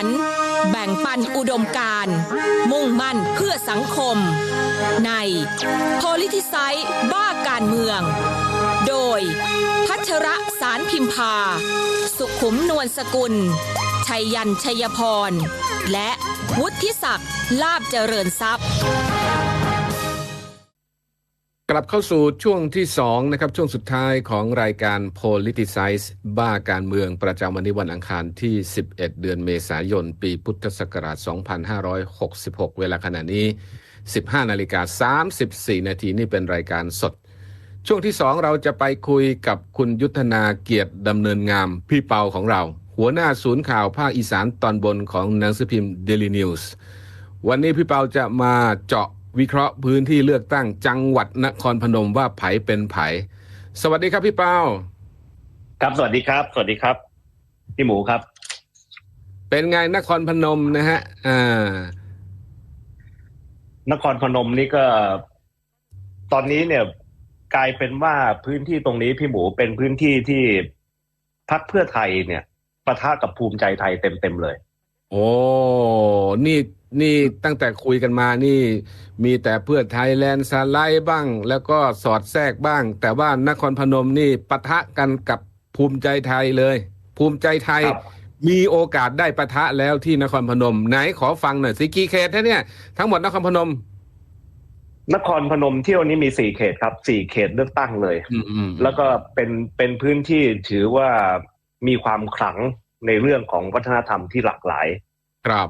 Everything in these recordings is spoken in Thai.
รรค์แบ่งปันอุดมการณ์ มุ่งมั่นเพื่อสังคม ใน Politicize บ้าการเมือง โดย พัชระสารพิมพา สุขุมนวลสกุล ชัยยันชัยพร และวุฒิศักดิ์ลาบเจริญทรัพย์ กลับเข้าสู่ช่วงที่2นะครับช่วงสุดท้ายของรายการ Politicize บ้าการเมืองประจำวันนี้วันอังคารที่ 11 เดือนเมษายน ปีพุทธศักราช 2566 เวลาขณะนี้ 15 นาฬิกา 34 นาทีนี่เป็นรายการสด ช่วงที่ 2 เราจะไปคุยกับคุณยุทธนาเกียรติดำเนินงามพี่เปาของเรา หัวหน้าศูนย์ข่าวภาคอีสานตอนบนของหนังสือพิมพ์ Daily News วันนี้พี่เปาจะมาเจาะ วิเคราะห์พื้นที่เลือกตั้งจังหวัดนครพนมว่าไผเป็นไผ สวัสดีครับพี่เปาครับสวัสดีครับ สวัสดีครับ พี่หมูครับ เป็นไงนครพนมนะฮะอ่านครพนมนี่ก็ ตอนนี้เนี่ย กลายเป็นว่าพื้นที่ตรงนี้พี่หมูเป็นพื้นที่ที่พักเพื่อไทยเนี่ยปะทะกับภูมิใจไทยเต็มๆเลย โอ้ นี่ นี่ตั้งแต่คุยกันมานี่ มีแต่เพื่อไทยแลนด์สไลด์บ้าง แล้วก็สอดแทรกบ้าง แต่ว่านครพนมนี่ปะทะกันกับภูมิใจไทยเลย ภูมิใจไทยครับมีโอกาสได้ปะทะแล้วที่นครพนม ไหนขอฟังหน่อยสิกี่เขตนะเนี่ย ทั้งหมดนครพนม นครพนมเที่ยวนี้มีสี่เขตครับสี่เขตเลือกตั้งเลยอืมอืมแล้วก็เป็นเป็นพื้นที่ถือว่ามีความขลัง ในเรื่องของวัฒนธรรมที่หลากหลาย ครับ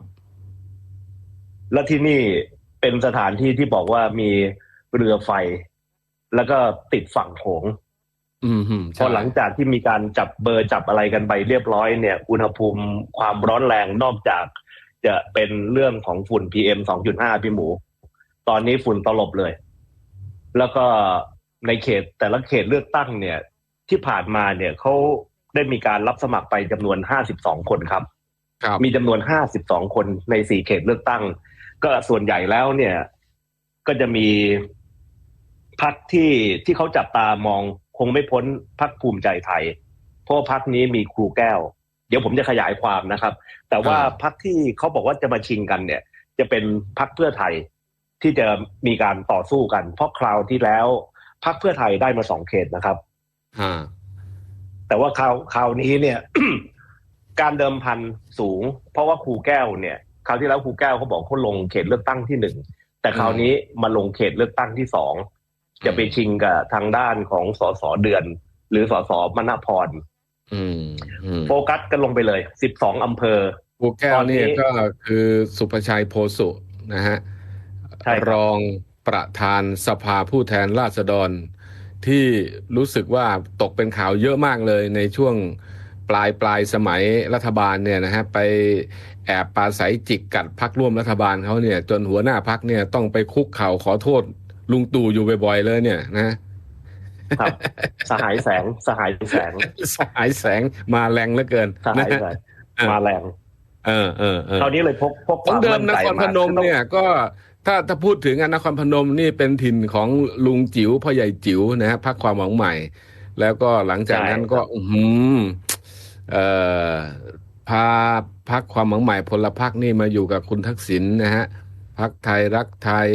และที่นี่เป็นสถานที่ที่บอกว่ามีเรือไฟ แล้วก็ติดฝั่งโขงอืมอืมพอหลังจากที่มีการจับเบอร์จับอะไรกันไปเรียบร้อยเนี่ย อุณหภูมิความร้อนแรงนอกจาก จะเป็นเรื่องของฝุ่น PM 2.5 พี่หมู ตอนนี้ฝุ่นตลบเลย แล้วก็ในเขตแต่ละเขตเลือกตั้งเนี่ย ที่ผ่านมาเนี่ยเขา ได้มีการรับสมัครไปจำนวน 52 คนครับครับมีจำนวน 52 คนในสี่เขตเลือกตั้ง ก็ส่วนใหญ่แล้วเนี่ย ก็จะมีพักที่ที่เขาจับตามองคงไม่พ้นพักภูมิใจไทย เพราะว่าพักนี้มีครูแก้ว เดี๋ยวผมจะขยายความนะครับ แต่ว่าพักที่เขาบอกว่าจะมาชิงกันเนี่ย จะเป็นพักเพื่อไทยที่จะมีการต่อสู้กัน เพราะคราวที่แล้วพักเพื่อไทยได้มาสองเขตนะครับฮะ แต่ว่าคราวคราวนี้เนี่ย การเดิมพันสูง เพราะว่าครูแก้วเนี่ยคราวที่แล้วครูแก้วเขาบอกเขาลงเขตเลือกตั้งที่หนึ่งแต่คราวนี้มาลงเขตเลือกตั้งที่สองจะไปชิงกับทางด้านของสสเดือน หรือสสมณพรอืมอืมโฟกัสกันลงไปเลยสิบสองอำเภอครูแก้วนี่ตอนนี้ก็คือสุภชัยโพสุนะฮะใช่ครับรองประธานสภาผู้แทนราษฎร ที่รู้สึกว่าตกเป็นข่าวเยอะมากเลยในช่วงปลายปลายสมัยรัฐบาลเนี่ยนะฮะไปแอบปราศัยจิกกัดพักร่วมรัฐบาลเขาเนี่ย จนหัวหน้าพักเนี่ยต้องไปคุกเข่าขอโทษลุงตู่อยู่บ่อยๆเลยเนี่ยนะครับสหายแสงสหายแสงสายแสงมาแรงเหลือเกินสหายแสงมาแรง เออเออเออคราวนี้เลยพกพกของเดิมนใจครพนมเนี่ยก็ ถ้าถ้าพูดถึงอะนครพนมนี่เป็นถิ่นของลุงจิ๋วพ่อใหญ่จิ๋วนะฮะพักความหวังใหม่ แล้วก็หลังจากนั้นก็อื้อหือเอ่อพาพักความหวังใหม่พลพักนี่มาอยู่กับคุณทักษิณนะฮะพักไทยรักไทย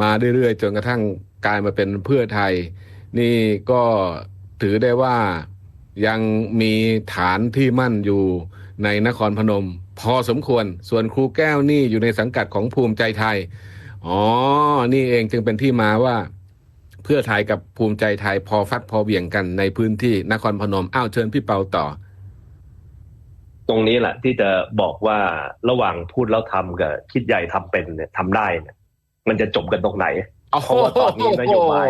มาเรื่อยๆจนกระทั่งกลายมาเป็นเพื่อไทย นี่ก็ถือได้ว่ายังมีฐานที่มั่นอยู่ในนครพนม พอสมควร ส่วนครูแก้วนี่อยู่ในสังกัดของภูมิใจไทย อ๋อ นี่เองจึงเป็นที่มาว่า เพื่อไทยกับภูมิใจไทยพอฟัดพอเหวี่ยงกันในพื้นที่นครพนม อ้าวเชิญพี่เปาต่อ ตรงนี้แหละที่จะบอกว่าระหว่างพูดแล้วทำกับคิดใหญ่ทำเป็นเนี่ยทำได้เนี่ยมันจะจบกันตรงไหนเพราะว่าตอนนี้นโยบาย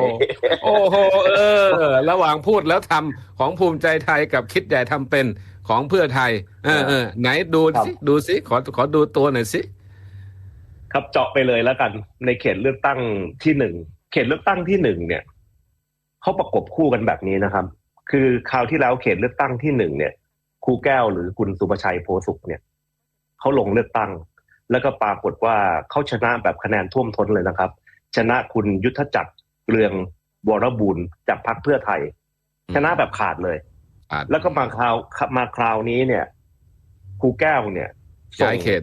โอ้โหเออ ระหว่างพูดแล้วทำของภูมิใจไทยกับคิดใหญ่ทำเป็น ของเพื่อไทย เออเออไหนดูครับสิดูสิขอขอดูตัวหน่อยสิครับเจาะไปเลยแล้วกัน ในเขตเลือกตั้งที่หนึ่งเขตเลือกตั้งที่หนึ่งเนี่ยเขาประกบคู่กันแบบนี้นะครับ คือคราวที่แล้วเขตเลือกตั้งที่หนึ่งเนี่ยครูแก้วหรือคุณสุประชัยโพสุขเนี่ยเขาลงเลือกตั้ง แล้วก็ปรากฏว่าเขาชนะแบบคะแนนท่วมท้นเลยนะครับ ชนะคุณยุทธจักรเรืองวรบุญจากพรรคเพื่อไทย ชนะแบบขาดเลยอ่า แล้วก็มาคราวมาคราวนี้เนี่ยครูแก้วเนี่ยย้ายเขต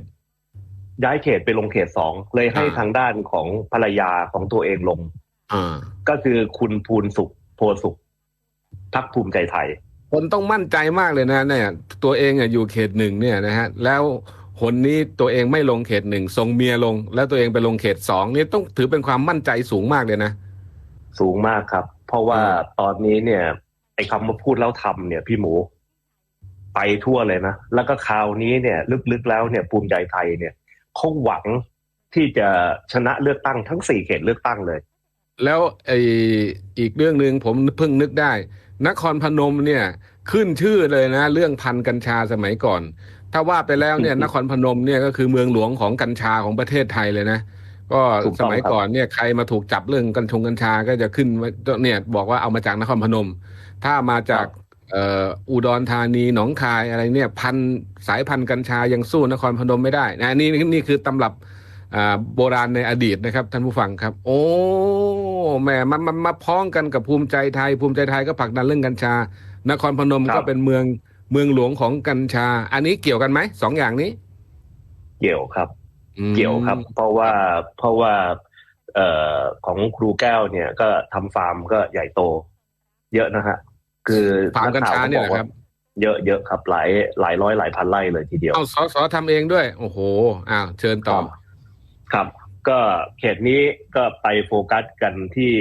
ย้ายเขตไปลงเขตสองเลยให้อ่าทางด้านของภรรยาของตัวเองลงอ่าก็คือคุณภูนสุขโพสุขพักภูมิใจไทย คนต้องมั่นใจมากเลยนะเนี่ย ตัวเองอะอยู่เขตหนึ่งเนี่ยนะฮะ แล้วหนนี้ตัวเองไม่ลงเขตหนึ่งส่งเมียลง แล้วตัวเองไปลงเขตสองนี่ต้องถือเป็นความมั่นใจสูงมากเลยนะ สูงมากครับ เพราะว่าอืมตอนนี้เนี่ยไอ้ คำว่าพูดแล้วทำเนี่ยพี่หมู ไปทั่วเลยนะ แล้วก็คราวนี้เนี่ย ลึกๆแล้วเนี่ยภูมิใจไทยเนี่ยเขาหวังที่จะชนะเลือกตั้งทั้งสี่เขตเลือกตั้งเลย แล้วไออีกเรื่องหนึ่งผมเพิ่งนึกได้ นครพนมเนี่ยขึ้นชื่อเลยนะ เรื่องพันธุ์กัญชาสมัยก่อน ถ้าว่าไปแล้วเนี่ย นครพนมเนี่ยก็คือเมืองหลวงของกัญชาของประเทศไทยเลยนะ ก็ถูกสต้องมัยครับก่อนเนี่ยใครมาถูกจับเรื่องกัญชงกัญชาก็จะขึ้นว่าเนี่ยบอกว่าเอามาจากนครพนม ถ้ามาจากเอ่ออุดรธานีหนองคายอะไรเนี่ยพันธุ์สายพันธุ์กัญชายังสู้นครพนมไม่ได้นะนี่นี่คือตำรับอ่าโบราณในอดีตนะครับ ท่านผู้ฟังครับ โอ้แหมมันมันมาพ้องกันกับภูมิใจไทย ภูมิใจไทยก็ผลักดันเรื่องกัญชา นครพนมครัก็บเป็นเมืองเมืองหลวงของกัญชา อันนี้เกี่ยวกันไหมสองอย่างนี้ เกี่ยวครับอืม เกี่ยวครับ เพราะว่าเพราะว่าเอ่อของครูแก้วเนี่ยก็ทำฟาร์มก็ใหญ่โต เยอะนะฮะคือฟาร์มกัญชาเนี่ยกนะข่วครับ เยอะเยอะครับหลายหลายร้อยหลายพันไร่เลยทีเดียวเอาสอสอทำเองด้วย โอ้โหอ้าวเชิญต่อครับ ก็เขตนี้ก็ไปโฟกัสกันที่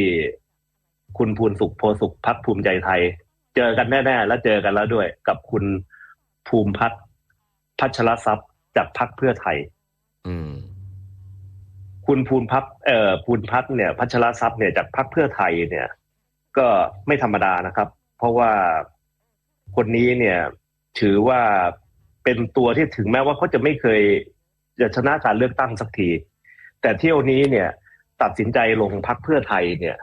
คุณภูนสุขโพสุขพักภูมิใจไทย เจอกันแน่ ๆ แล้วเจอกันแล้วด้วย กับคุณภูมิพัฒน์พัชรทรัพย์จากพักเพื่อไทยอืม คุณภูนพัฒเอ่อภูนพัฒเนี่ย พัชรทรัพย์เนี่ยจากพักเพื่อไทยเนี่ย ก็ไม่ธรรมดานะครับ เพราะว่าคนนี้เนี่ย ถือว่าเป็นตัวที่ถึงแม้ว่าเขาจะไม่เคยจะชนะการเลือกตั้งสักที แต่เที่ยวนี้เนี่ย ตัดสินใจลงพักเพื่อไทยเนี่ย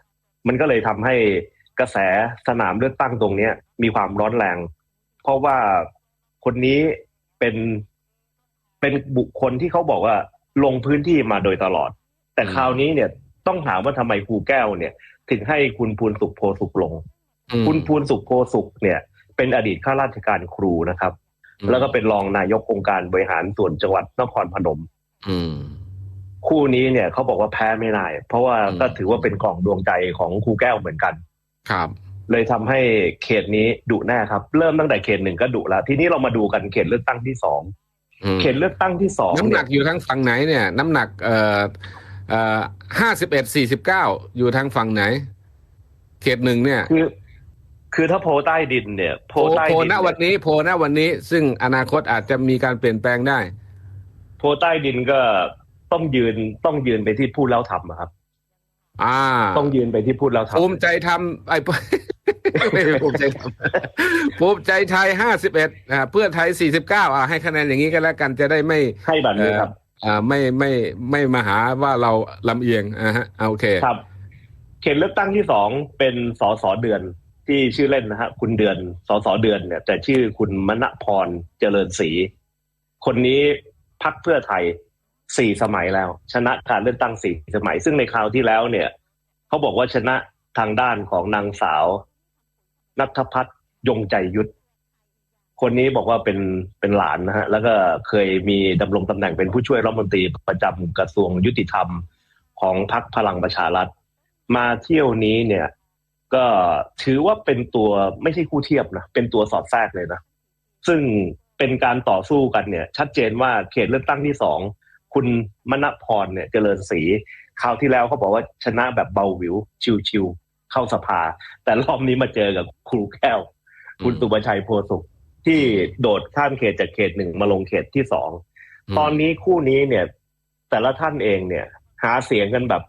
มันก็เลยทำให้กระแสสนามเลือกตั้งตรงเนี้ย มีความร้อนแรง เพราะว่าคนนี้เป็น เป็นบุคคลที่เขาบอกว่าลงพื้นที่มาโดยตลอด แต่อืมคราวนี้เนี่ยต้องถามว่าทำไมครูแก้วเนี่ย ถึงให้คุณภูนสุขโพสุขลงอืมคุณภูนสุขโพสุขเนี่ย เป็นอดีตข้าราชการครูนะครับ แล้วก็เป็นรองนายกองค์การบริหารส่วนจังหวัดนครพนมอืมคู่นี้เนี่ยเขาบอกว่าแพ้ไม่ได้เพราะว่าอืมก็ถือว่าเป็นกล่องดวงใจของครูแก้วเหมือนกัน ครับ เลยทำให้เขตนี้ดุแน่ครับ เริ่มตั้งแต่เขตหนึ่งก็ดุแล้วทีนี้เรามาดูกันเขตเลือกตั้งที่สองอืม เขตเลือกตั้งที่สองน้ำหนักเยอยู่ทางฝั่งไหนเนี่ย น้ำหนักเอ่อเอ่อห้าสิบเอ็ดสี่สิบเก้าอยู่ทางฝั่งไหน เขตหนึ่งเนี่ย คือ คือถ้าโพลใต้ดินเนี่ย โพโพลใต้โพดินณวันนี้ โพณวันนี้ ซึ่งอนาคตอาจจะมีการเปลี่ยนแปลงได้ โพลใต้ดินก็ต้องยืนต้องยืนไปที่พูดแล้วทำอะครับ อ่าต้องยืนไปที่พูดแล้วทำภูมิใจทำไอ้ไม่ใช่ภูมิใจทำภูมิใจไทยห้าสิบเอ็ดอ่าเพื่อไทยสี่สิบเก้าอ่าให้คะแนนอย่างนี้ก็แล้วกันจะได้ไม่ให้แบบนี้ครับอ่าไม่ไม่ไม่มาหาว่าเราลำเอียงอ่าฮะอ่าโอเคครับเขตเลือกตั้งที่สองเป็นสสเดือนที่ชื่อเล่นนะฮะคุณเดือนสสเดือนเนี่ย แต่ชื่อคุณมณพรเจริญศรีคนนี้พักเพื่อไทย สี่สมัยแล้ว ชนะการเลือกตั้งสี่สมัย ซึ่งในคราวที่แล้วเนี่ยเขาบอกว่าชนะทางด้านของนางสาว นัทพัฒน์ยงใจยุทธคนนี้บอกว่าเป็นเป็นหลานนะฮะ แล้วก็เคยมีดำรงตำแหน่งเป็นผู้ช่วยรัฐมนตรีประจำกระทรวงยุติธรรมของพรรคพลังประชารัฐ มาเที่ยวนี้เนี่ย ก็ถือว่าเป็นตัวไม่ใช่คู่เทียบนะเป็นตัวสอดแทรกเลยนะ ซึ่งเป็นการต่อสู้กันเนี่ย ชัดเจนว่าเขตเลือกตั้งที่สอง คุณมณพรเนี่ยเจริญศรีคราวที่แล้วเขาบอกว่าชนะแบบเบาหวิว ชิวๆเข้าสภา แต่รอบนี้มาเจอกับครูแก้ว คุณอืมสุประชัยโพสุขที่โดดข้ามเขตจากเขตหนึ่งมาลงเขตที่สองตอนนี้คู่นี้เนี่ย แต่ละท่านเองเนี่ย หาเสียงกันแบบ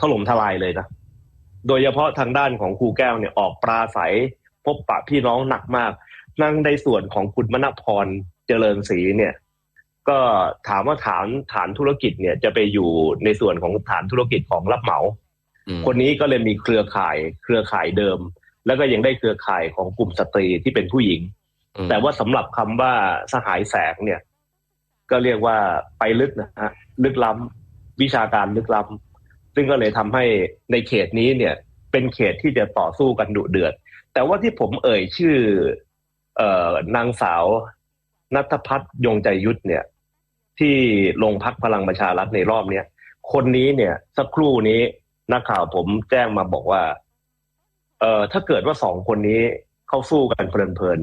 ถล่มทลายเลยนะโดยเฉพาะทางด้านของครูแก้วเนี่ยออกปราศัยพบปะพี่น้องหนักมาก นั่งในส่วนของคุณมณพรเจริญศรีเนี่ย ก็ถามว่าฐานฐานธุรกิจเนี่ยจะไปอยู่ในส่วนของฐานธุรกิจของรับเหมาอืมคนนี้ก็เลยมีเครือข่ายเครือข่ายเดิม แล้วก็ยังได้เครือข่ายของกลุ่มสตรีที่เป็นผู้หญิงอืมแต่ว่าสำหรับคำว่าสหายแสงเนี่ย ก็เรียกว่าไปลึกนะฮะลึกล้ำวิชาการลึกล้ำซึ่งก็เลยทำให้ในเขตนี้เนี่ย เป็นเขตที่จะต่อสู้กันดุเดือด แต่ว่าที่ผมเอ่ยชื่อ เอ่อนางสาวนัทพัฒน์ยงใจยุทธเนี่ย ที่ลงพักพลังประชารัฐในรอบเนี้ยคนนี้เนี่ยสักครู่นี้นักข่าวผมแจ้งมาบอกว่า เอ่อถ้าเกิดว่าสองคนนี้เข้าสู้กันเพลิน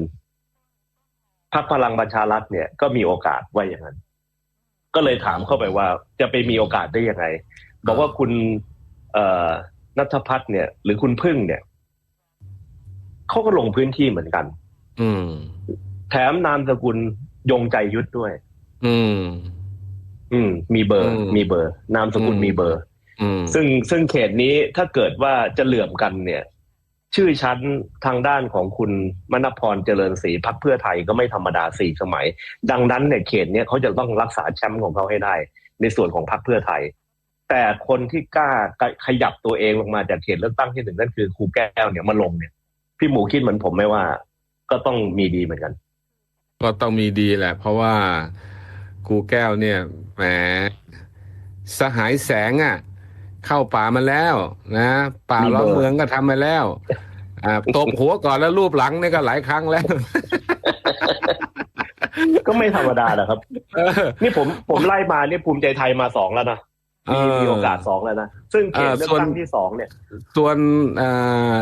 ๆพักพลังประชารัฐเนี่ยก็มีโอกาสว่าอย่างนั้น ก็เลยถามเข้าไปว่า จะไปมีโอกาสได้ยังไงบอกว่าคุณ เอ่อนัทพัฒน์เนี่ย หรือคุณพึ่งเนี่ยเขาก็ลงพื้นที่เหมือนกัน อืม แถมนามสกุลยงใจยุทธด้วย อืม อืม มีเบอร์อืมมีเบอร์ นามสกุลอืมมีเบอร์อืมซึ่งซึ่งเขตนี้ถ้าเกิดว่าจะเหลื่อมกันเนี่ย ชื่อชั้นทางด้านของคุณมณพรเจริญศรีพักเพื่อไทยก็ไม่ธรรมดาสี่สมัย ดังนั้นเนี่ยเขตเนี้ยเขาจะต้องรักษาแชมป์ของเขาให้ได้ ในส่วนของพักเพื่อไทย แต่คนที่กล้าขยับตัวเองลงมาจากเขตเลือกตั้งที่หนึ่งนั่นคือครูแก้วเนี่ยมาลงเนี่ย พี่หมูคิดเหมือนผมไหมว่า ก็ต้องมีดีเหมือนกัน ก็ต้องมีดีแหละ เพราะว่า ครูแก้วเนี่ยแหมสหายแสงอะ เข้าป่ามาแล้วนะป่ามีเบอร์ล้อมเมืองก็ทำมาแล้วอ่าตบหัวก่อนแล้วรูปหลังเนี่ยก็หลายครั้งแล้ว ก็ไม่ธรรมดานะครับเออนี่ผมผมไล่มาเนี่ยภูมิใจไทยมาสองแล้วนะมีเออมีโอกาสสองแล้วนะซึ่งเขตเออเลือกส่วนตั้งที่สองเนี่ย ส่วนอ่า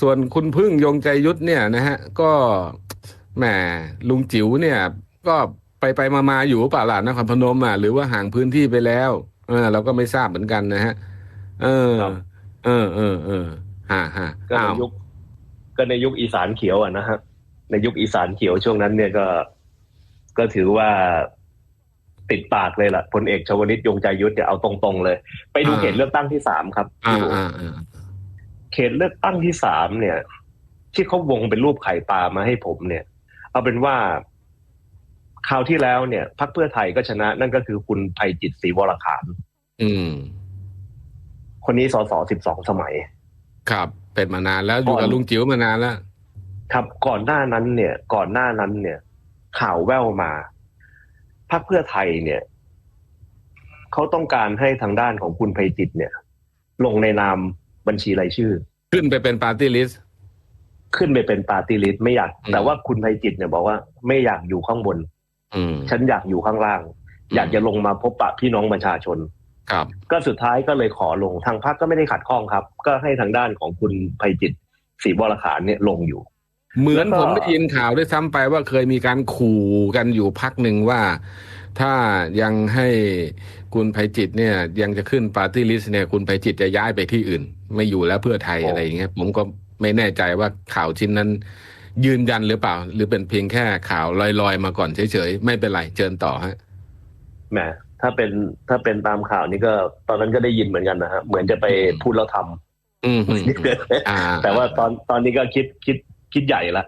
ส่วนคุณพึ่งยงใจยุทธเนี่ยนะฮะ ก็แหมลุงจิ๋วเนี่ย ก็ ไปไปมามาอยู่เปล่าล่ะนครพนมอะหรือว่าห่างพื้นที่ไปแล้วเออเราก็ไม่ทราบเหมือนกันนะฮะ เออครับเออเออเออฮะฮะก็ในอ้าวยุคก็ในยุคอีสานเขียวอะนะฮะในยุคอีสานเขียวช่วงนั้นเนี่ยก็ ก็ถือว่าติดปากเลยล่ะพลเอกชวลิตยงใจยุทธเนี่ยเอาตรงๆเลย ไปดูเขตเลือกตั้งที่สามครับอ่าพี่หมูอ่าอ่าเขตเลือกตั้งที่สามเนี่ย ที่เขาวงเป็นรูปไข่ปลามาให้ผมเนี่ย เอาเป็นว่า คราวที่แล้วเนี่ยพรรคเพื่อไทยก็ชนะ นั่นก็คือคุณไพจิตรศรีวรขานอืม คนนี้สสสิบสองสมัย ครับ เป็นมานานแล้วอยู่ก่กับอนลุงจิ๋วมานานแล้วครับก่อนหน้านั้นเนี่ย ก่อนหน้านั้นเนี่ย ข่าวแว่วมาพรรคเพื่อไทยเนี่ยเขาต้องการให้ทางด้านของคุณไพจิตรเนี่ย ลงในนามบัญชีรายชื่อ ขึ้นไปเป็นปาร์ตี้ลิสต์ขึ้นไปเป็นปาร์ตี้ลิสต์ไม่อยากอืมแต่ว่าคุณไพจิตรเนี่ยบอกว่าไม่อยากอยู่ข้างบนอืม ฉันอยากอยู่ข้างล่าง อยากจะลงมาพบปะพี่น้องประชาชน ครับ ก็สุดท้ายก็เลยขอลงทางพรรคก็ไม่ได้ขัดข้องครับ ก็ให้ทางด้านของคุณไพจิตรศรีวรขานเนี่ยลงอยู่ เหมือนแล้วก็ผมได้ยินข่าวด้วยซ้ำไปว่าเคยมีการขู่กันอยู่พักหนึ่งว่าถ้ายังให้คุณไพจิตรเนี่ยยังจะขึ้นปาร์ตี้ลิสต์เนี่ยคุณไพจิตรจะย้ายไปที่อื่น ไม่อยู่แล้วเพื่อไทยอะไรอย่างเงี้ยผมก็ไม่แน่ใจว่าข่าวชิ้นนั้น ยืนยันหรือเปล่า หรือเป็นเพียงแค่ข่าวลอยๆ มาก่อนเฉยๆ ไม่เป็นไรเชิญต่อฮะแหมถ้าเป็นถ้าเป็นตามข่าวนี้ก็ ตอนนั้นก็ได้ยินเหมือนกันนะฮะเหมือนจะไปพูดแล้วทำอืมอืมอ่าแต่ว่าตอนตอนนี้ก็คิดคิดคิดใหญ่ละ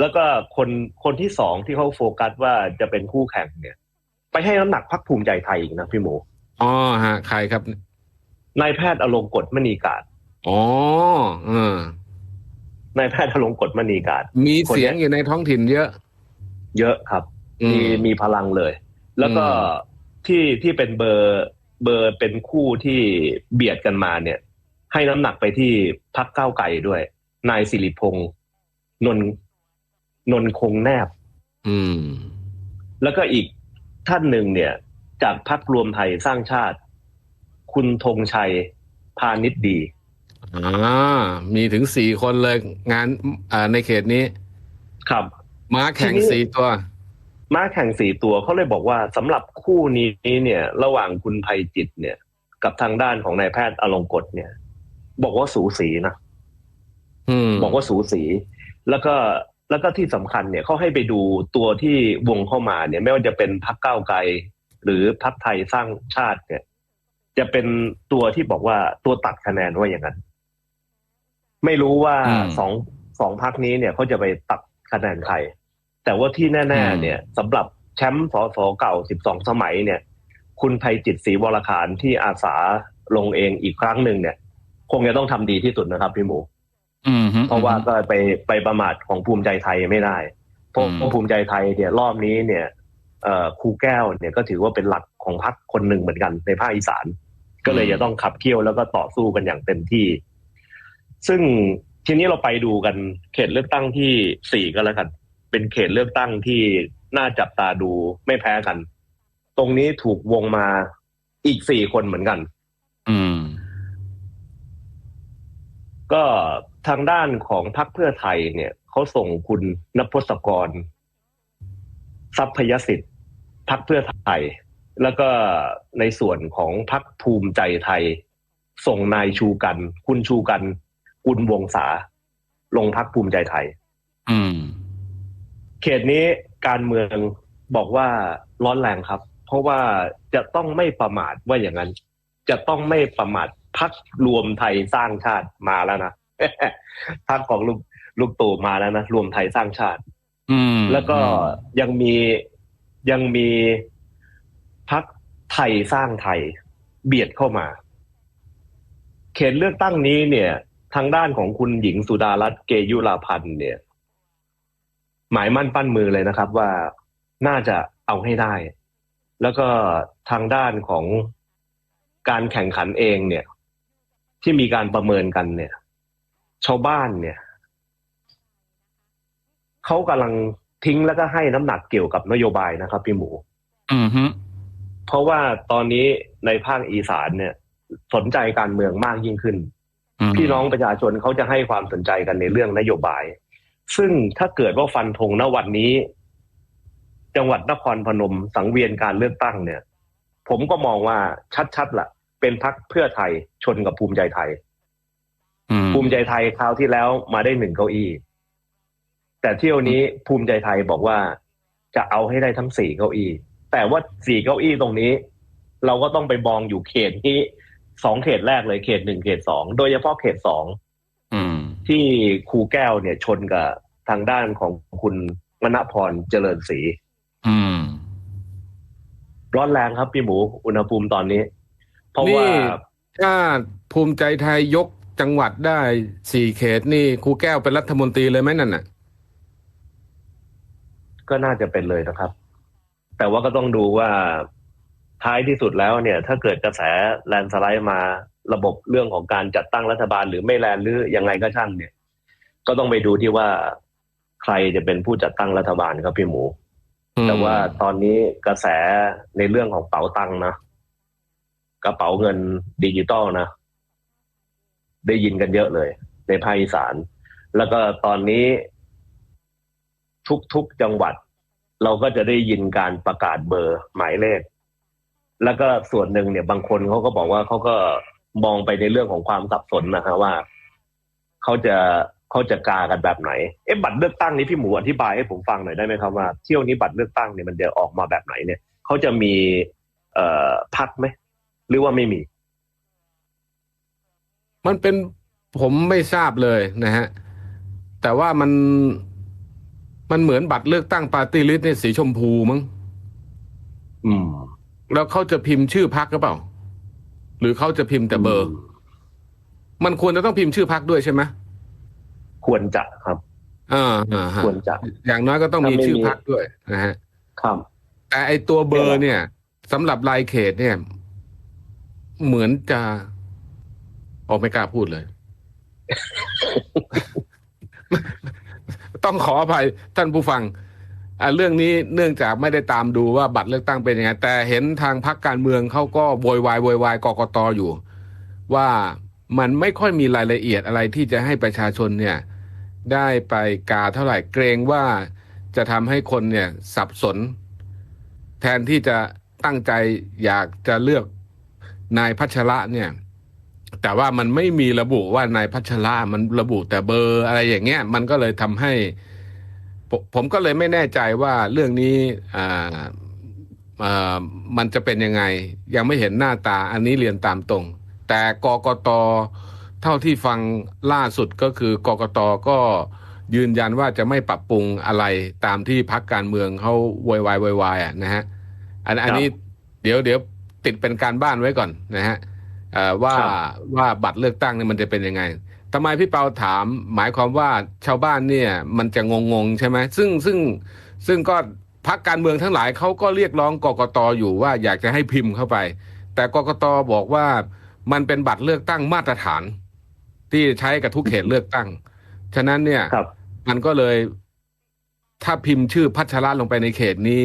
แล้วก็คนคนที่สองที่เขาโฟกัสว่าจะเป็นคู่แข่งเนี่ย ไปให้น้ำหนักพักภูมิใจไทยอีกนะพี่หมูอ๋อฮะ ใครครับนายแพทย์อลงกฎมณีกาศอ๋อเออ นายแพทย์อลงกฎมณีกาศมีคนเนี้ยเสียงอยู่ในท้องถิ่นเยอะ เยอะครับอืมีมีพลังเลย แล้วก็อืมที่ที่เป็นเบอร์เบอร์เป็นคู่ที่เบียดกันมาเนี่ย ให้น้ำหนักไปที่พักเก้าวไก่ด้วย นายสิริพงษ์นนนนคงแนบ อืม แล้วก็อีกท่านหนึ่งเนี่ย จากพักรวมไทยสร้างชาติ คุณธงชัยพาณิชย์ดี อ่ามีถึงสี่คนเลยงานอ่าในเขตนี้ ครับ ม้าแข่งทีนี้สี่ตัว ม้าแข่งสี่ตัวเขาเลยบอกว่าสำหรับคู่นี้เนี่ย ระหว่างคุณภัยจิตเนี่ย กับทางด้านของนายแพทย์อลงกฎเนี่ย บอกว่าสูสีนะอืมบอกว่าสูสี แล้วก็แล้วก็ที่สำคัญเนี่ยเขาให้ไปดูตัวที่วงเข้ามาเนี่ย ไม่ว่าจะเป็นพักเก้าวไกล หรือพักไทยสร้างชาติเนี่ย จะเป็นตัวที่บอกว่าตัวตัดคะแนนว่าอย่างนั้น ไม่รู้ว่าสองสองพักนี้เนี่ยเขาจะไปตัดคะแนนใคร แต่ว่าที่แน่ ๆ เนี่ยสำหรับแชมป์สสเก่าสิบสองสมัยเนี่ย คุณไพจิตรศรีวรขานที่อาสาลงเองอีกครั้งหนึ่งเนี่ย คงจะต้องทำดีที่สุดนะครับพี่หมูอืมฮึเพราะว่าก็ไปไปประมาทของภูมิใจไทยไม่ได้เพราะอืมภูมิใจไทยเนี่ยรอบนี้เนี่ยเอ่อครูแก้วเนี่ยก็ถือว่าเป็นหลักของพรรคคนหนึ่งเหมือนกันในภาคอีสาน ก็เลยจะต้องขับเคี่ยวแล้วก็ต่อสู้กันอย่างเต็มที่ ซึ่งทีนี้เราไปดูกันเขตเลือกตั้งที่สี่ก็แล้วกัน เป็นเขตเลือกตั้งที่น่าจับตาดูไม่แพ้กัน ตรงนี้ถูกวงมาอีกสี่คนเหมือนกัน อืม ก็ทางด้านของพรรคเพื่อไทยเนี่ยเขาส่งคุณนพศกร ทรัพยสิทธิ์พรรคเพื่อไทย แล้วก็ในส่วนของพรรคภูมิใจไทย ส่งนายชูกัน คุณชูกัน กุลวงศาลงพรรคภูมิใจไทย อืม เขตนี้การเมืองบอกว่าร้อนแรงครับ เพราะว่าจะต้องไม่ประมาทว่าอย่างนั้น จะต้องไม่ประมาทพักรวมไทยสร้างชาติมาแล้วนะพักของลูกลูกตู่มาแล้วนะรวมไทยสร้างชาติ อืม แล้วก็ยังมียังมีพักไทยสร้างไทย เบียดเข้ามา เขตเลือกตั้งนี้เนี่ย ทางด้านของคุณหญิงสุดารัตน์เกยุราพันธ์เนี่ย หมายมั่นปั้นมือเลยนะครับ ว่าน่าจะเอาให้ได้ แล้วก็ทางด้านของการแข่งขันเองเนี่ย ที่มีการประเมินกันเนี่ย ชาวบ้านเนี่ยเขากำลังทิ้งแล้วก็ให้น้ำหนักเกี่ยวกับนโยบายนะครับ พี่หมู อืมฮึเพราะว่าตอนนี้ในภาคอีสานเนี่ย สนใจการเมืองมากยิ่งขึ้นม พี่น้องประชาชนเขาจะให้ความสนใจกันในเรื่องนโยบาย ซึ่งถ้าเกิดว่าฟันธงณวันนี้ จังหวัดนครพนมสังเวียนการเลือกตั้งเนี่ย ผมก็มองว่าชัดๆละ่ะ เป็นพักเพื่อไทยชนกับภูมิใจไทยอืมภูมิใจไทยคราวที่แล้วมาได้หนึ่งเก้าอี้แต่เที่ยวนี้ภูมิใจไทยบอกว่าจะเอาให้ได้ทั้งสี่เก้าอี้แต่ว่าสี่เก้าอี้ตรงนี้ เราก็ต้องไปมองอยู่เขตนี้ สองเขตแรกเลยเขตหนึ่งเขตสองโดยเฉพาะเขตสองอืมที่ครูแก้วเนี่ยชนกับทางด้านของคุณมณพรเจริญศรีอืมร้อนแรงครับพี่หมู อุณหภูมิตอนนี้ เพราะว่านี่ถ้าภูมิใจไทยยกจังหวัดได้สี่เขตนี่ครูแก้วเป็นรัฐมนตรีเลยไหมนั่นน่ะ ก็น่าจะเป็นเลยนะครับ แต่ว่าก็ต้องดูว่า ท้ายที่สุดแล้วเนี่ยถ้าเกิดกระแสแลนด์สไลด์มาระบบเรื่องของการจัดตั้งรัฐบาลหรือไม่แลนด์หรือยังไงก็ช่างเนี่ย ก็ต้องไปดูที่ว่าใครจะเป็นผู้จัดตั้งรัฐบาลครับพี่หมู แต่ว่าตอนนี้กระแสในเรื่องของเป๋าตังค์นะกระเป๋าเงินดิจิตอลนะ ได้ยินกันเยอะเลย ในภาคอีสาน แล้วก็ตอนนี้ทุกๆจังหวัด เราก็จะได้ยินการประกาศเบอร์หมายเลข แล้วก็ส่วนหนึ่งเนี่ยบางคนเขาก็บอกว่าเขาก็มองไปในเรื่องของความสับสนนะฮะว่าเขาจะเขาจะกากันแบบไหนเอ๊ะบัตรเลือกตั้งนี้พี่หมูอธิบายให้ผมฟังหน่อยได้ไหมครับว่าเที่ยวนี้บัตรเลือกตั้งเนี่ยมันจะออกมาแบบไหนเนี่ยเขาจะมี เอ่อพักไหมหรือว่าไม่มี มันเป็นผมไม่ทราบเลยนะฮะแต่ว่ามันมันเหมือนบัตรเลือกตั้งปาร์ตี้ลิสต์เนี่ยสีชมพูมั้งอืม แล้วเขาจะพิมพ์ชื่อพักหรือเปล่า หรือเขาจะพิมพ์แต่เบอร์ มันควรจะต้องพิมพ์ชื่อพักด้วยใช่ไหมควรจะครับอ่าอ่าฮะควรจะ อย่างน้อยก็ต้องมีถ้าไม่ชื่อมีพักด้วยนะฮะครับแต่ไอตัวเบอร์เนี่ยสำหรับรายเขตเนี่ย เหมือนจะออกไม่กล้าพูดเลย ต้องขออภัยท่านผู้ฟังอะ เรื่องนี้เนื่องจากไม่ได้ตามดูว่าบัตรเลือกตั้งเป็นยังไง แต่เห็นทางพรรคการเมืองเขาก็โวยวายโวยวายกกตอยู่ ว่ามันไม่ค่อยมีรายละเอียดอะไรที่จะให้ประชาชนเนี่ยได้ไปกาเท่าไหร่เกรงว่าจะทำให้คนเนี่ยสับสน แทนที่จะตั้งใจอยากจะเลือกนายพัชระเนี่ยแต่ว่ามันไม่มีระบุว่านายพัชระมันระบุแต่เบอร์อะไรอย่างเงี้ยมันก็เลยทำให้ ผมผมก็เลยไม่แน่ใจว่าเรื่องนี้อ่าอ่ามันจะเป็นยังไง ยังไม่เห็นหน้าตาอันนี้เรียนตามตรง แต่กกตเท่าที่ฟังล่าสุดก็คือกกตก็ยืนยันว่าจะไม่ปรับปรุงอะไรตามที่พักการเมืองเขาโวยวายโวยวายอะนะฮะอันอันนี้เดี๋ยวเดี๋ยวติดเป็นการบ้านไว้ก่อนนะฮะเอ่อว่าครับว่าบัตรเลือกตั้งเนี่ยมันจะเป็นยังไง ทำไมพี่เปาถาม หมายความว่าชาวบ้านเนี่ย มันจะงงงๆใช่ไหมซึ่งซึ่งซึ่งก็พักการเมืองทั้งหลายเขาก็เรียกร้องกกตอยู่ว่าอยากจะให้พิมพ์เข้าไป แต่กกตบอกว่ามันเป็นบัตรเลือกตั้งมาตรฐาน ที่ใช้กับทุกเขตเลือกตั้ง ฉะนั้นเนี่ยครับมันก็เลยถ้าพิมพ์ชื่อพัชระลงไปในเขตนี้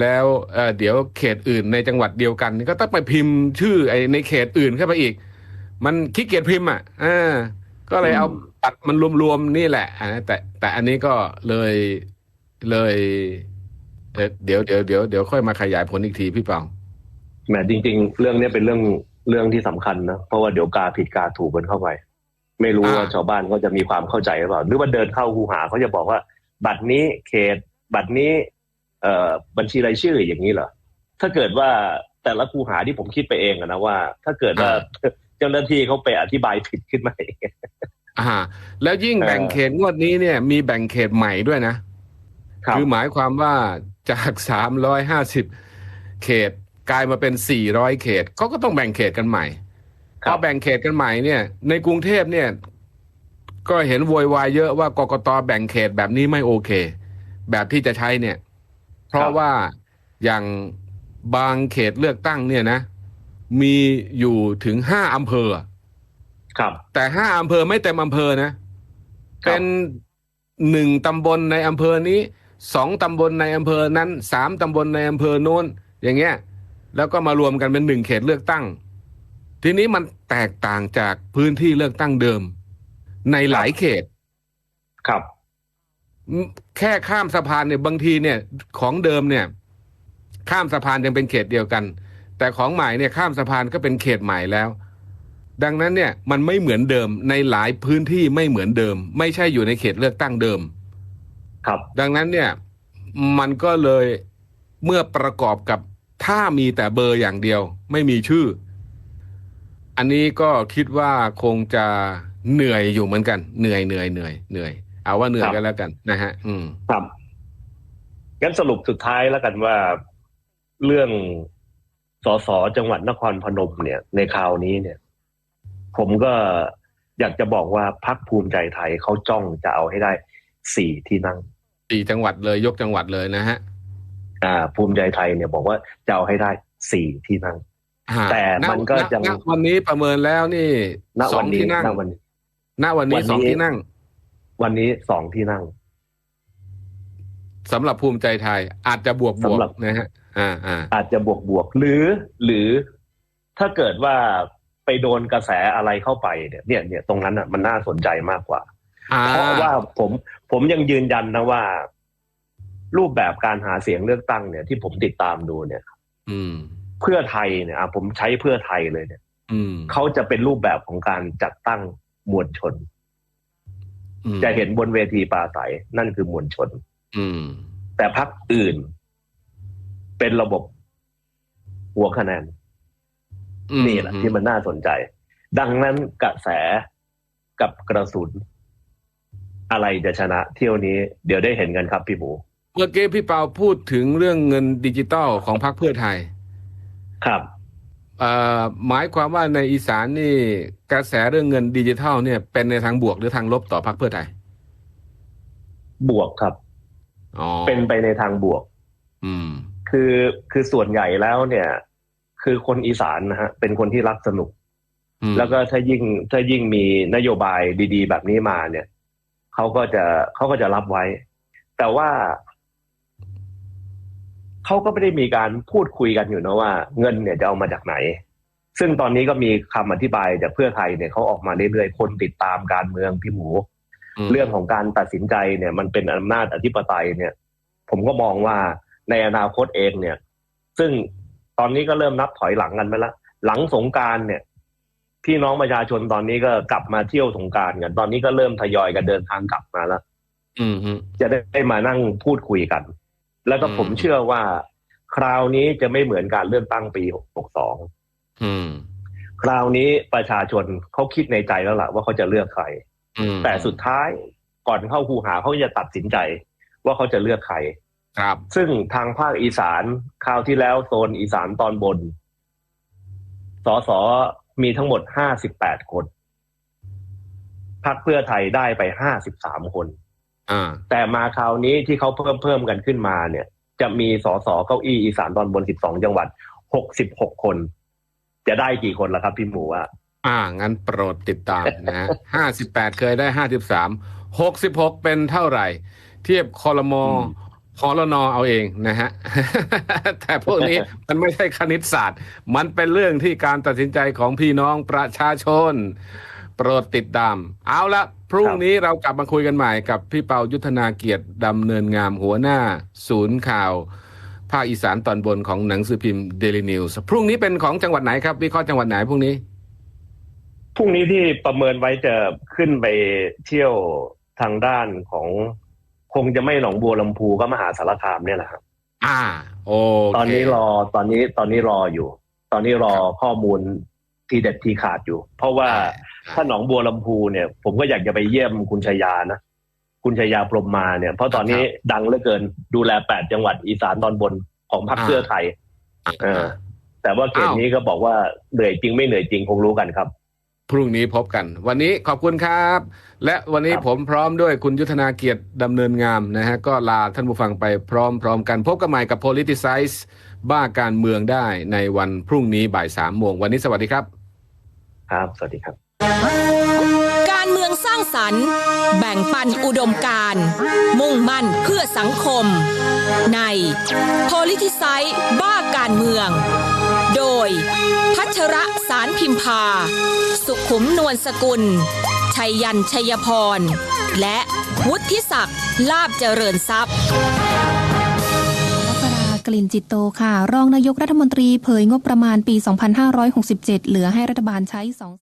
แล้วเอ่อเดี๋ยวเขตอื่นในจังหวัดเดียวกันนี่ก็ต้องไปพิมพ์ชื่อไอ้ในเขตอื่นเข้าไปอีก มันขี้เกียจพิมพ์อะอ่า ก็เลยเอาตัดมันรวมๆนี่แหละอ่าแต่แต่อันนี้ก็เลยเลยเอ่อเดี๋ยวเดี๋ยวเดี๋ยวเดี๋ยวค่อยมาขยายผลอีกทีพี่เปาแหมจริง ๆ เรื่องเนี้ยเป็นเรื่องเรื่องที่สำคัญนะเพราะว่าเดี๋ยวกาผิดกาถูกกันเข้าไป ไม่รู้ว่าชาวบ้านเขาจะมีความเข้าใจหรือเปล่า หรือว่าเดินเข้าคูหาเขาจะบอกว่า บัตรนี้เขต บัตรนี้ เอ่อบัญชีรายชื่ออย่างนี้เหรอถ้าเกิดว่าแต่ละคูหาที่ผมคิดไปเองอะนะว่า ถ้าเกิดว่า เจ้าหน้าที่เขาไปอธิบายผิดขึ้นมาเองอ่า แล้วยิ่งเออแบ่งเขตงวดนี้เนี่ย มีแบ่งเขตใหม่ด้วยนะครับคือหมายความว่าจากสามร้อยห้าสิบเขตกลายมาเป็นสี่ร้อยเขตเขาก็ต้องแบ่งเขตกันใหม่คพรัอบแบ่งเขตกันใหม่เนี่ย ในกรุงเทพเนี่ย ก็เห็นโวยวายเยอะว่ากกตแบ่งเขตแบบนี้ไม่โอเค แบบที่จะใช้เนี่ย เพราะว่าอย่างบางเขตเลือกตั้งเนี่ยนะ มีอยู่ถึงห้าอำเภอ ครับ แต่ห้าอำเภอไม่เต็มอำเภอนะครับเป็นหนึ่งตำบลในอำเภอนี้สองตำบลในอำเภอนั้นสามตำบลในอำเภอโน้น อย่างเงี้ย แล้วก็มารวมกันเป็นหนึ่งเขตเลือกตั้ง ทีนี้มันแตกต่างจากพื้นที่เลือกตั้งเดิม ในหลายเขต ครับ แค่ข้ามสะพานเนี่ยบางทีเนี่ย ของเดิมเนี่ย ข้ามสะพานยังเป็นเขตเดียวกัน แต่ของใหม่เนี่ยข้ามสะพานก็เป็นเขตใหม่แล้ว ดังนั้นเนี่ยมันไม่เหมือนเดิมในหลายพื้นที่ไม่เหมือนเดิม ไม่ใช่อยู่ในเขตเลือกตั้งเดิม ครับ ดังนั้นเนี่ยมันก็เลยเมื่อประกอบกับถ้ามีแต่เบอร์อย่างเดียว ไม่มีชื่อ อันนี้ก็คิดว่าคงจะเหนื่อยอยู่เหมือนกัน เหนื่อยเหนื่อยเหนื่อยเหนื่อยเอาว่าเหนื่อยครับกันแล้วกันนะฮะ อืมครับงั้นสรุปสุดท้ายแล้วกันว่าเรื่อง สสจังหวัดนครพนมเนี่ย ในคราวนี้เนี่ย ผมก็อยากจะบอกว่าพักภูมิใจไทยเขาจ้องจะเอาให้ได้สี่ที่นั่งสี่จังหวัดเลยยกจังหวัดเลยนะฮะอ่า ภูมิใจไทยเนี่ยบอกว่าจะเอาให้ได้สี่ที่นั่งอ่าแต่มันก็ณยังณวันนี้ประเมินแล้วนี่ณสอวังนนี้ที่นั่งณวันนี้ณวันนี้วันนี้สองที่นั่ง วันนี้สองที่นั่ง สำหรับภูมิใจไทย อาจจะบวกบวสำกหรับนะฮะอ่าอ่าอาจจะบวกบวกหรือหรือถ้าเกิดว่าไปโดนกระแสอะไรเข้าไปเนี่ยเนี่ยเนี่ยตรงนั้นอะมันน่าสนใจมากกว่าอ่าเพราะว่าผมผมยังยืนยันนะว่า รูปแบบการหาเสียงเลือกตั้งเนี่ยที่ผมติดตามดูเนี่ย อืม เพื่อไทยเนี่ยอะผมใช้เพื่อไทยเลยเนี่ย อืมเขาจะเป็นรูปแบบของการจัดตั้งมวลชนอืมจะเห็นบนเวทีปราศัยนั่นคือมวลชนอืม แต่พรรคอื่น เป็นระบบหัวคะแนนอืมนี่แหละที่มันน่าสนใจ ดังนั้นกระแสกับกระสุน อะไรจะชนะเที่ยวนี้ เดี๋ยวได้เห็นกันครับพี่หมู เมื่อกี้พี่เปาพูดถึงเรื่องเงินดิจิตอลของพรรคเพื่อไทย ครับเอ่อหมายความว่าในอีสานนี่กระแสเรื่องเงินดิจิทัลเนี่ยเป็นในทางบวกหรือทางลบต่อพรรคเพื่อไทย บวกครับอ๋อ เป็นไปในทางบวก อืม คือคือส่วนใหญ่แล้วเนี่ย คือคนอีสานนะฮะ เป็นคนที่รักสนุกอืมแล้วก็ถ้ายิ่งถ้ายิ่งมีนโยบายดีๆ แบบนี้มาเนี่ยเขาก็จะเขาก็จะรับไว้ แต่ว่าเขาก็ไม่ได้มีการพูดคุยกันอยู่นะว่า เงินเนี่ยจะเอามาจากไหน ซึ่งตอนนี้ก็มีคำอธิบายจากเพื่อไทยเนี่ยเขาออกมาเรื่อยๆคนติดตามการเมืองพี่หมูม เรื่องของการตัดสินใจเนี่ย มันเป็นอำนาจอธิปไตยเนี่ย ผมก็มองว่าในอนาคตเองเนี่ย ซึ่งตอนนี้ก็เริ่มนับถอยหลังกันไปแล้วหลังสงกรารเนี่ยพี่น้องประชาชนตอนนี้ก็กลับมาเที่ยวสงกรารกัน ตอนนี้ก็เริ่มทยอยกันเดินทางกลับมาแล้วอืมฮึจะได้มานั่งพูดคุยกัน แล้วก็อืมผมเชื่อว่า คราวนี้จะไม่เหมือนการเลือกตั้งปี62อืมคราวนี้ประชาชนเขาคิดในใจแล้วล่ะว่าเขาจะเลือกใครอืม แต่สุดท้ายก่อนเข้าคูหาเขาจะตัดสินใจว่าเขาจะเลือกใครครับ ซึ่งทางภาคอีสานคราวที่แล้วโซนอีสานตอนบนสสมีทั้งหมดห้าสิบแปดคนพรรคเพื่อไทยได้ไปห้าสิบสามคนอ่าแต่มาคราวนี้ที่เขาเพิ่มเพิ่มกันขึ้นมาเนี่ย จะมีสสเก้าอี้อีสานตอนบนสิบสองจังหวัดหกสิบหกคน จะได้กี่คนล่ะครับพี่หมูอะ อ่า งั้นโปรดติดตามนะฮะห้าสิบแปดเคยได้ห้าสิบสามหกสิบหกเป็นเท่าไหร่ เทียบคอรมออืมพอรนอเอาเองนะฮะ แต่พวกนี้มันไม่ใช่คณิตศาสตร์ มันเป็นเรื่องที่การตัดสินใจของพี่น้องประชาชน โปรดติดตาม เอาละพรุ่งนี้เรากลับมาคุยกันใหม่กับพี่เปายุทธนาเกียรติดำเนินงามหัวหน้า ศูนย์ข่าว ภาคอีสานตอนบนของหนังสือพิมพ์เดลินิวส์พรุ่งนี้เป็นของจังหวัดไหนครับ วิเคราะห์จังหวัดไหนพรุ่งนี้ พรุ่งนี้ที่ประเมินไว้จะขึ้นไปเที่ยวทางด้านของคงจะไม่หนองบัวลำพูก็มหาสารคามเนี่ยแหละครับ อ่า โอเคตอนนี้รอตอนนี้ตอนนี้รออยู่ ตอนนี้รอข้อมูลทีเด็ดทีขาดอยู่ เพราะว่าครับถ้าหนองบัวลำพูเนี่ย ผมก็อยากจะไปเยี่ยมคุณชายานะคุณชายาพรหมมาเนี่ย เพราะตอนนี้ดังเหลือเกินดูแลแปดจังหวัดอีสานตอนบนของพรรคอ่าเพื่อไทยเออแต่ว่าเกมนี้ก็บอกว่าเหนื่อยจริงไม่เหนื่อยจริงคงรู้กันครับ พรุ่งนี้พบกัน วันนี้ขอบคุณครับ และวันนี้ครับผมพร้อมด้วยคุณยุทธนาเกียรติดำเนินงามนะฮะ ก็ลาท่านผู้ฟังไปพร้อมๆกันพบกันใหม่กับ Politicize บ้าการเมืองได้ในวันพรุ่งนี้บ่ายสามโมงวันนี้สวัสดีครับ ครับ สวัสดีครับ การเมืองสร้างสรรค์ แบ่งปันอุดมการณ์มุ่งมั่นเพื่อสังคม ใน Politicize บ้าการเมือง โดย พัชระสารพิมพา สุขุมนวลสกุล ชัยยันชัยพร และวุฒิศักดิ์ลาบเจริญทรัพย์วัชรากลิ่นจิตโตค่ะ รองนายกรัฐมนตรีเผยงบประมาณปี 2567 เหลือให้รัฐบาลใช้ 2